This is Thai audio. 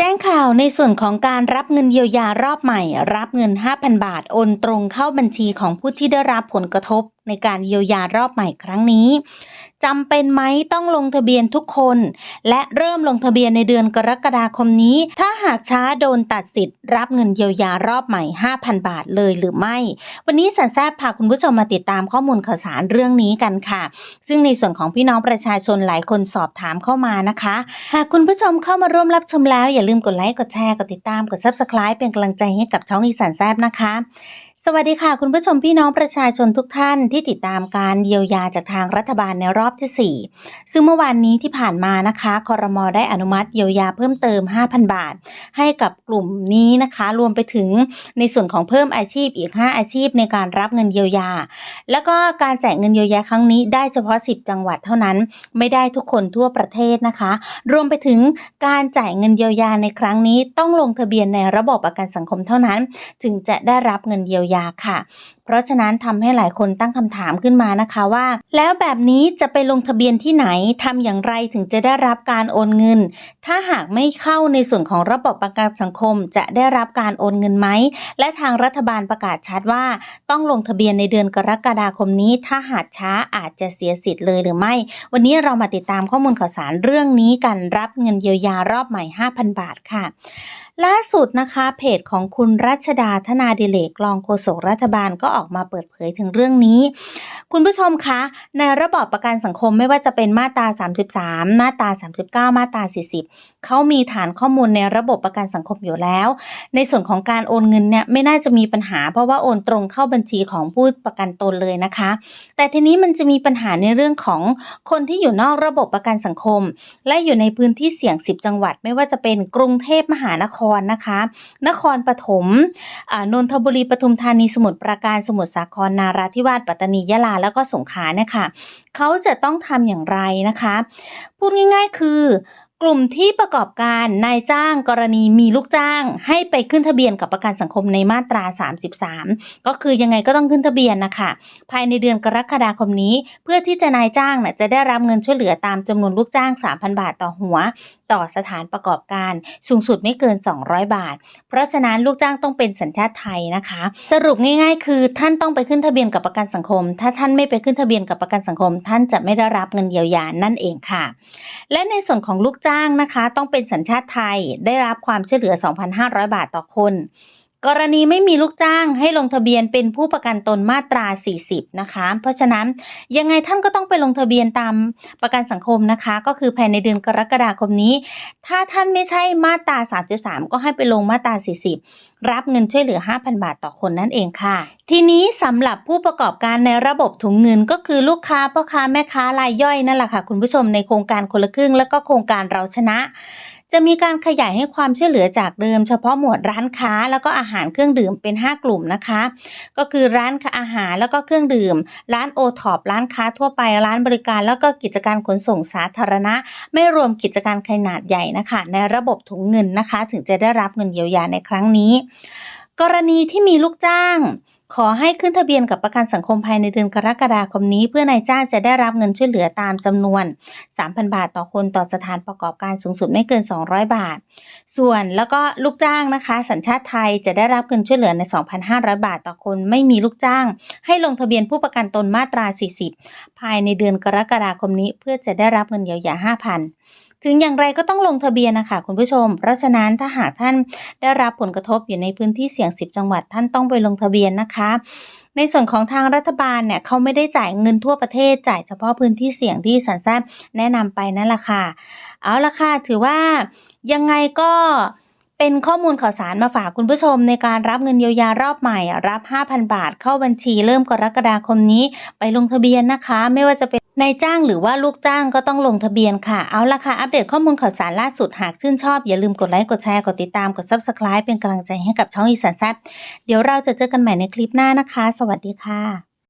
แจ้งข่าวในส่วนของการรับเงินเยียวยารอบใหม่ รับเงิน 5,000 บาท โอนตรงเข้าบัญชีของผู้ที่ได้รับผลกระทบ ในการเยียวยารอบใหม่ครั้งนี้จำเป็นไหมต้องลงทะเบียนทุกคน และเริ่มลงทะเบียนในเดือนกรกฎาคมนี้ ถ้าหากช้าโดนตัดสิทธิ์รับเงินเยียวยารอบใหม่ 5,000 บาทเลยหรือไม่ วันนี้สันแซบพาคุณผู้ชมมาติดตามข้อมูลข่าวสารเรื่องนี้กันค่ะ ซึ่งในส่วนของพี่น้องประชาชนหลายคนสอบถามเข้ามานะคะ หากคุณผู้ชมเข้ามาร่วมรับชมแล้วอย่าลืมกดไลค์กดแชร์กดติดตามกด subscribe เป็นกำลังใจให้กับช่องอีสานแซบนะคะ สวัสดีค่ะ คุณผู้ชมพี่น้องประชาชนทุกท่านที่ติดตามการเยียวยาจากทางรัฐบาลในรอบที่ 4 ซึ่งเมื่อวานนี้ที่ผ่านมานะคะคอรมอได้อนุมัติเยียวยาเพิ่มเติม 5,000 บาท ให้กับกลุ่มนี้นะคะ รวมไปถึงในส่วนของเพิ่มอาชีพอีก 5 อาชีพในการรับเงินเยียวยา แล้วก็การแจกเงินเยียวยาครั้งนี้ได้เฉพาะ 10 จังหวัดเท่านั้น ไม่ได้ทุกคนทั่วประเทศนะคะ รวมไปถึงการจ่ายเงินเยียวยาในครั้งนี้ต้องลงทะเบียนในระบบประกันสังคมเท่านั้น จึงจะได้รับเงินเยียวยายาค่ะ เพราะฉะนั้นทำให้หลายคนตั้งคำถามขึ้นมานะคะว่า แล้วแบบนี้จะไปลงทะเบียนที่ไหนทำอย่างไรถึงจะได้รับการโอนเงิน ถ้าหากไม่เข้าในส่วนของระบบประกันสังคม จะได้รับการโอนเงินไหม และทางรัฐบาลประกาศชัดว่า ต้องลงทะเบียนในเดือนกรกฎาคมนี้ ถ้าหากช้าอาจจะเสียสิทธิ์เลยหรือไม่ วันนี้เรามาติดตามข้อมูลข่าวสารเรื่องนี้กันรับเงินเยียวยารอบใหม่ 5,000 บาทค่ะล่าสุดนะคะ เพจของคุณรัชดาธนาดิเลกรองโฆษกรัฐบาลก็อออกมาเปิดเผยถึงเรื่องนี้ คุณผู้ชมคะ ในระบอบประกันสังคมไม่ว่าจะเป็นมาตรา 33 มาตรา 39 มาตรา 40 เขามีฐานข้อมูลในระบบประกันสังคมอยู่แล้ว ในส่วนของการโอนเงินเนี่ยไม่น่าจะมีปัญหา เพราะว่าโอนตรงเข้าบัญชีของผู้ประกันตนเลยนะคะ แต่ทีนี้มันจะมีปัญหาในเรื่องของคนที่อยู่นอกระบบประกันสังคม และอยู่ในพื้นที่เสี่ยง 10 จังหวัด ไม่ว่าจะเป็นกรุงเทพมหานครนะคะ นครปฐมนนทบุรีปทุมธานีสมุทรปราการสมุทรสาครนาราธิวาสปัตตานียะลาแล้วก็สงขลาเนี่ยค่ะเขาจะต้องทำอย่างไรนะคะ พูดง่ายๆคือกลุ่มที่ประกอบการนายจ้างกรณีมีลูกจ้าง ให้ไปขึ้นทะเบียนกับประกันสังคมในมาตรา 33 ก็คือยังไงก็ต้องขึ้นทะเบียนนะคะภายในเดือนกรกฎาคมนี้ เพื่อที่จะนายจ้างน่ะจะได้รับเงินช่วยเหลือตามจำนวนลูกจ้าง 3,000 บาทต่อหัว ต่อสถานประกอบการสูงสุดไม่เกิน 200 บาท เพราะฉะนั้นลูกจ้างต้องเป็นสัญชาติไทยนะคะ สรุปง่าย ๆ คือท่านต้องไปขึ้นทะเบียนกับประกันสังคม ถ้าท่านไม่ไปขึ้นทะเบียนกับประกันสังคม ท่านจะไม่ได้รับเงินเยียวยานั่นเองค่ะ และในส่วนของลูกจ้างนะคะ ต้องเป็นสัญชาติไทยได้รับความช่วยเหลือ 2,500 บาทต่อคน กรณีไม่มีลูกจ้างให้ลงทะเบียนเป็นผู้ประกันตนมาตรา 40 นะคะ เพราะฉะนั้นยังไงท่านก็ต้องไปลงทะเบียนตามประกันสังคมนะคะ ก็คือภายในเดือนกรกฎาคมนี้ ถ้าท่านไม่ใช่มาตรา 33 ก็ให้ไปลงมาตรา 40 รับเงินช่วยเหลือ 5,000 บาทต่อคนนั่นเองค่ะ ทีนี้สำหรับผู้ประกอบการในระบบถุงเงินก็คือลูกค้าพ่อค้าแม่ค้ารายย่อยนั่นแหละค่ะคุณผู้ชมในโครงการคนละครึ่ง แล้วก็โครงการเราชนะ จะมีการขยายให้ความช่วยเหลือจากเดิม เฉพาะหมวดร้านค้าแล้วก็อาหารเครื่องดื่มเป็น 5 กลุ่มนะคะ ก็คือร้านอาหารแล้วก็เครื่องดื่ม ร้านโอท็อปร้านค้าทั่วไปร้านบริการแล้วก็กิจการขนส่งสาธารณะ ไม่รวมกิจการขนาดใหญ่นะคะ ในระบบถุงเงินนะคะ ถึงจะได้รับเงินเยียวยาในครั้งนี้ กรณีที่มีลูกจ้าง ขอให้ขึ้นทะเบียนกับประกันสังคมภายในเดือนกรกฎาคมนี้ เพื่อนายจ้างจะได้รับเงินช่วยเหลือตามจำนวน 3,000 บาทต่อคนต่อสถานประกอบการสูงสุดไม่เกิน 200 บาท ส่วนแล้วก็ลูกจ้างนะคะ สัญชาติไทยจะได้รับเงินช่วยเหลือใน 2,500 บาทต่อคนไม่มีลูกจ้าง ให้ลงทะเบียนผู้ประกันตนมาตรา 40 ภายในเดือนกรกฎาคมนี้ เพื่อจะได้รับเงินเยียวยา 5,000 ถึงอย่างไรก็ต้องลงทะเบียนนะคะคุณผู้ชม เพราะฉะนั้นถ้าหากท่านได้รับผลกระทบอยู่ในพื้นที่เสี่ยง 10 จังหวัดท่านต้องไปลงทะเบียนนะคะในส่วนของทางรัฐบาลเนี่ยเขาไม่ได้จ่ายเงินทั่วประเทศจ่ายเฉพาะพื้นที่เสี่ยงที่สันแซบแนะนำไปนั่นแหละค่ะ เอาละค่ะ ถือว่ายังไงก็ เป็นข้อมูลข่าวสารมาฝากคุณผู้ชมในการรับเงินเยียวยารอบใหม่ รับ 5,000 บาทเข้าบัญชีเริ่มกรกฎาคมนี้ ไปลงทะเบียนนะคะ ไม่ว่าจะเป็นนายจ้างหรือว่าลูกจ้างก็ต้องลงทะเบียนค่ะ เอาละค่ะ อัปเดตข้อมูลข่าวสารล่าสุดหากชื่นชอบ อย่าลืมกดไลค์กดแชร์กดติดตามกด Subscribe เป็นกำลังใจให้กับช่องอีสานแซ่บเดี๋ยวเราจะเจอกันใหม่ในคลิปหน้านะคะ สวัสดีค่ะ